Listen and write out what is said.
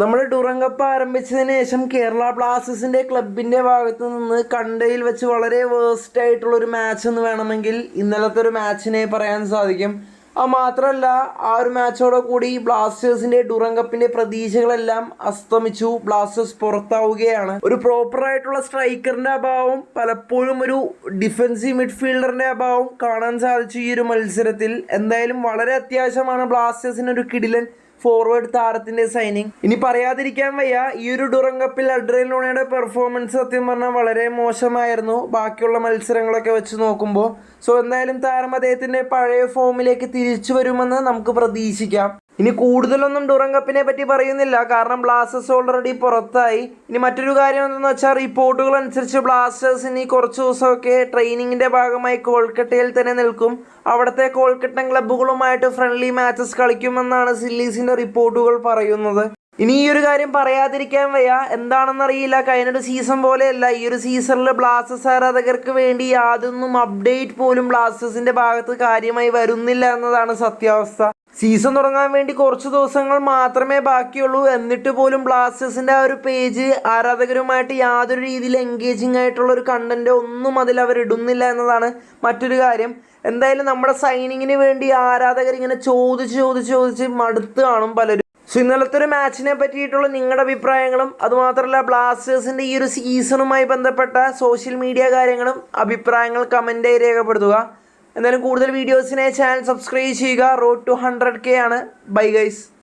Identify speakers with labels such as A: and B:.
A: നമ്മൾ ഡുറങ്കപ്പ് ആരംഭിച്ചതിന് ശേഷം കേരള ബ്ലാസ്റ്റേഴ്സിന്റെ ക്ലബിന്റെ ഭാഗത്തു നിന്ന് കണ്ടയിൽ വെച്ച് വളരെ വേസ്റ്റ് ആയിട്ടുള്ള ഒരു മാച്ച് എന്ന് വേണമെങ്കിൽ ഇന്നലത്തെ ഒരു മാച്ചിനെ പറയാൻ സാധിക്കും. അത് മാത്രമല്ല ആ ഒരു മാച്ചോടെ കൂടി ബ്ലാസ്റ്റേഴ്സിന്റെ ഡുറങ്കപ്പിന്റെ പ്രതീക്ഷകളെല്ലാം അസ്തമിച്ചു. ബ്ലാസ്റ്റേഴ്സ് പുറത്താവുകയാണ്. ഒരു പ്രോപ്പർ ആയിട്ടുള്ള സ്ട്രൈക്കറിന്റെ അഭാവം പലപ്പോഴും ഒരു ഡിഫൻസീവ് മിഡ്ഫീൽഡറിന്റെ അഭാവം കാണാൻ സാധിച്ചു ഈ ഒരു മത്സരത്തിൽ. എന്തായാലും വളരെ അത്യാവശ്യമാണ് ബ്ലാസ്റ്റേഴ്സിന് ഒരു കിടിലൻ ഫോർവേഡ് താരത്തിന്റെ സൈനിങ് ഇനി പറയാതിരിക്കാൻ വയ്യ ഈ ഒരു ഡുറം കപ്പിൽ അഡ്രലോണയുടെ പെർഫോമൻസ് സത്യം പറഞ്ഞാൽ വളരെ മോശമായിരുന്നു. ബാക്കിയുള്ള മത്സരങ്ങളൊക്കെ വെച്ച് നോക്കുമ്പോൾ. സോ എന്തായാലും താരം അദ്ദേഹത്തിന്റെ പഴയ ഫോമിലേക്ക് തിരിച്ചു വരുമെന്ന് നമുക്ക് പ്രതീക്ഷിക്കാം. ഇനി കൂടുതലൊന്നും ഡുറം കപ്പിനെ പറ്റി പറയുന്നില്ല. കാരണം ബ്ലാസ്റ്റേഴ്സ് ഓൾറെഡി പുറത്തായി. ഇനി മറ്റൊരു കാര്യം എന്തെന്ന് വെച്ചാൽ റിപ്പോർട്ടുകൾ അനുസരിച്ച് ബ്ലാസ്റ്റേഴ്സ് ഇനി കുറച്ച് ദിവസമൊക്കെ ട്രെയിനിങ്ങിന്റെ ഭാഗമായി കോൽക്കട്ടയിൽ തന്നെ നിൽക്കും. അവിടുത്തെ കോൽക്കട്ടൻ ക്ലബ്ബുകളുമായിട്ട് ഫ്രണ്ട്ലി മാച്ചസ് കളിക്കുമെന്നാണ് സില്ലീസിന്റെ റിപ്പോർട്ടുകൾ പറയുന്നത്. ഇനി ഈ ഒരു കാര്യം പറയാതിരിക്കാൻ വയ്യ. എന്താണെന്നറിയില്ല. കഴിഞ്ഞൊരു സീസൺ പോലെയല്ല. ഈ ഒരു സീസണിൽ ബ്ലാസ്റ്റേഴ്സ് ആരാധകർക്ക് വേണ്ടി യാതൊന്നും അപ്ഡേറ്റ് പോലും ബ്ലാസ്റ്റേഴ്സിന്റെ ഭാഗത്ത് കാര്യമായി വരുന്നില്ല എന്നതാണ് സത്യാവസ്ഥ. സീസൺ തുടങ്ങാൻ വേണ്ടി കുറച്ച് ദിവസങ്ങൾ മാത്രമേ ബാക്കിയുള്ളൂ. എന്നിട്ട് പോലും ബ്ലാസ്റ്റേഴ്സിന്റെ ആ ഒരു പേജ് ആരാധകരുമായിട്ട് യാതൊരു രീതിയിൽ എൻഗേജിങ് ആയിട്ടുള്ള ഒരു കണ്ടന്റ് ഒന്നും അതിൽ അവർ ഇടുന്നില്ല എന്നതാണ് മറ്റൊരു കാര്യം. എന്തായാലും നമ്മുടെ സൈനിങ്ങിന് വേണ്ടി ആരാധകർ ഇങ്ങനെ ചോദിച്ച് ചോദിച്ച് ചോദിച്ച് മടുത്ത് കാണും പലരും. സോ ഇന്നലത്തെ ഒരു മാച്ചിനെ പറ്റിയിട്ടുള്ള നിങ്ങളുടെ അഭിപ്രായങ്ങളും അതുമാത്രമല്ല ബ്ലാസ്റ്റേഴ്സിന്റെ ഈ ഒരു സീസണുമായി ബന്ധപ്പെട്ട സോഷ്യൽ മീഡിയ കാര്യങ്ങളും അഭിപ്രായങ്ങൾ കമന്റായി രേഖപ്പെടുത്തുക. എന്തായാലും കൂടുതൽ വീഡിയോസിനെ ചാനൽ സബ്സ്ക്രൈബ് ചെയ്യുക. റോഡ് ടു ഹൺഡ്രഡ് കെ ആണ്. Bye guys